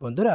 বন্ধুরা,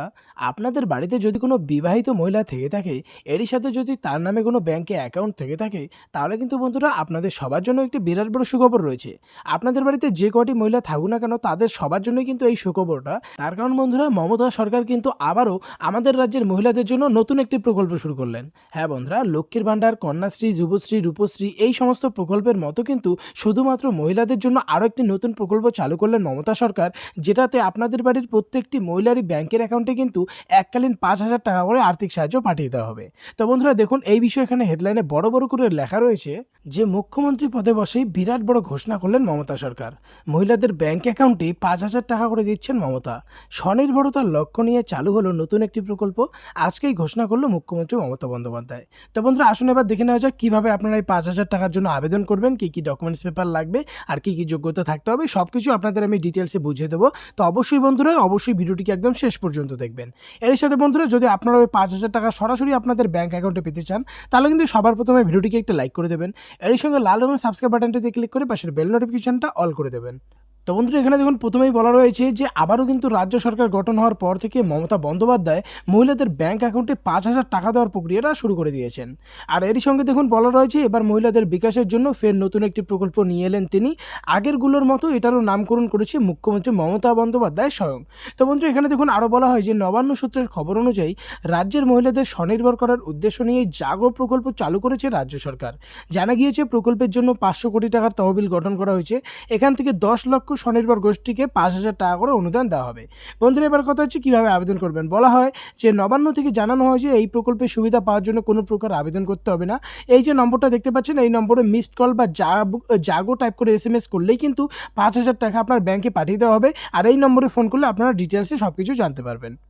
আপনাদের বাড়িতে যদি কোনো বিবাহিত মহিলা থেকে থাকে, এরই সাথে যদি তার নামে কোনো ব্যাংকে অ্যাকাউন্ট থেকে থাকে, তাহলে কিন্তু বন্ধুরা আপনাদের সবার জন্য একটি বিরাট বড় সুখবর রয়েছে। আপনাদের বাড়িতে যে কটি মহিলা থাকুক না কেন, তাদের সবার জন্যই কিন্তু এই সুখবরটা। তার কারণ বন্ধুরা, মমতা সরকার কিন্তু আবারও আমাদের রাজ্যের মহিলাদের জন্য নতুন একটি প্রকল্প শুরু করলেন। হ্যাঁ বন্ধুরা, লক্ষ্মীর ভাণ্ডার, কন্যাশ্রী, যুবশ্রী, রূপশ্রী, এই সমস্ত প্রকল্পের মতো কিন্তু শুধুমাত্র মহিলাদের জন্য আরও একটি নতুন প্রকল্প চালু করলেন মমতা সরকার, যেটাতে আপনাদের বাড়ির প্রত্যেকটি মহিলারই ব্যাংকের অ্যাকাউন্টে কিন্তু এককালীন পাঁচ হাজার টাকা করে আর্থিক সাহায্য পাঠিয়ে দেওয়া হবে। তো বন্ধুরা দেখুন, এই বিষয়ে এখানে হেডলাইনে বড় বড় করে লেখা রয়েছে যে, মুখ্যমন্ত্রী পদে বসেই বিরাট বড় ঘোষণা করলেন মমতা সরকার। মহিলাদের ব্যাংক অ্যাকাউন্টে পাঁচ হাজার টাকা করে দিচ্ছেন মমতা। স্বনির্ভরতার লক্ষ্য নিয়ে চালু হলো নতুন একটি প্রকল্প। আজকেই ঘোষণা করল মুখ্যমন্ত্রী মমতা বন্দ্যোপাধ্যায়। তো বন্ধুরা, আসুন এবার দেখে নেওয়া যাক, কীভাবে আপনারা এই পাঁচ হাজার টাকার জন্য আবেদন করবেন, কী কী ডকুমেন্টস পেপার লাগবে, আর কী কী যোগ্যতা থাকতে হবে সব কিছু আপনাদের আমি ডিটেলসে বুঝিয়ে দেবো। তো অবশ্যই বন্ধুরা, অবশ্যই ভিডিওটিকে একদম শেষ পর্যন্ত দেখবেন। এর সাথে বন্ধুরা, যদি আপনারা ওই পাঁচ হাজার টাকা সরাসরি আপনাদের ব্যাঙ্ক অ্যাকাউন্টে পেতে চান, তাহলে কিন্তু সবার প্রথমে ভিডিওটিকে একটা লাইক করে দেবেন। এর সঙ্গে লাল রঙের সাবস্ক্রাইব বাটনটিতে ক্লিক করে পাশের বেল নোটিফিকেশনটা অল করে দেবেন। তো বন্ধুরা, এখানে দেখুন, প্রথমেই বলা রয়েছে যে আবারও কিন্তু রাজ্য সরকার গঠন হওয়ার পর থেকে মমতা বন্দ্যোপাধ্যায় মহিলাদের ব্যাংক অ্যাকাউন্টে পাঁচ হাজার টাকা দেওয়ার প্রক্রিয়াটা শুরু করে দিয়েছেন। আর এরই সঙ্গে দেখুন, বলা রয়েছে এবার মহিলাদের বিকাশের জন্য ফের নতুন একটি প্রকল্প নিয়ে এলেন তিনি। আগেরগুলোর মতো এটারও নামকরণ করেছে মুখ্যমন্ত্রী মমতা বন্দ্যোপাধ্যায় স্বয়ং। তো বন্ধু এখানে দেখুন, আরও বলা হয় যে নবান্ন সূত্রের খবর অনুযায়ী রাজ্যের মহিলাদের স্বনির্ভর করার উদ্দেশ্য নিয়ে জাগো প্রকল্প চালু করেছে রাজ্য সরকার। জানা গিয়েছে, প্রকল্পের জন্য পাঁচশো কোটি টাকার তহবিল গঠন করা হয়েছে। এখান থেকে দশ লক্ষ স্বনির্ভর গোষ্ঠীকে পাঁচ হাজার টাকা করে অনুদান দেওয়া হবে। বন্ধুরা, এবার কথা হচ্ছে কীভাবে আবেদন করবেন? বলা হয় যে নবান্ন থেকে জানানো হয় যে এই প্রকল্পের সুবিধা পাওয়ার জন্য কোনো প্রকার আবেদন করতে হবে না। এই যে নম্বরটা দেখতে পাচ্ছেন, এই নম্বরে মিসড কল বা জাগ- জাগো টাইপ করে এস এম এস করলেই কিন্তু পাঁচ হাজার টাকা আপনার ব্যাংকে পাঠিয়ে দেওয়া হবে। আর এই নম্বরে ফোন করলে আপনারা ডিটেলসে সব কিছু জানতে পারবেন।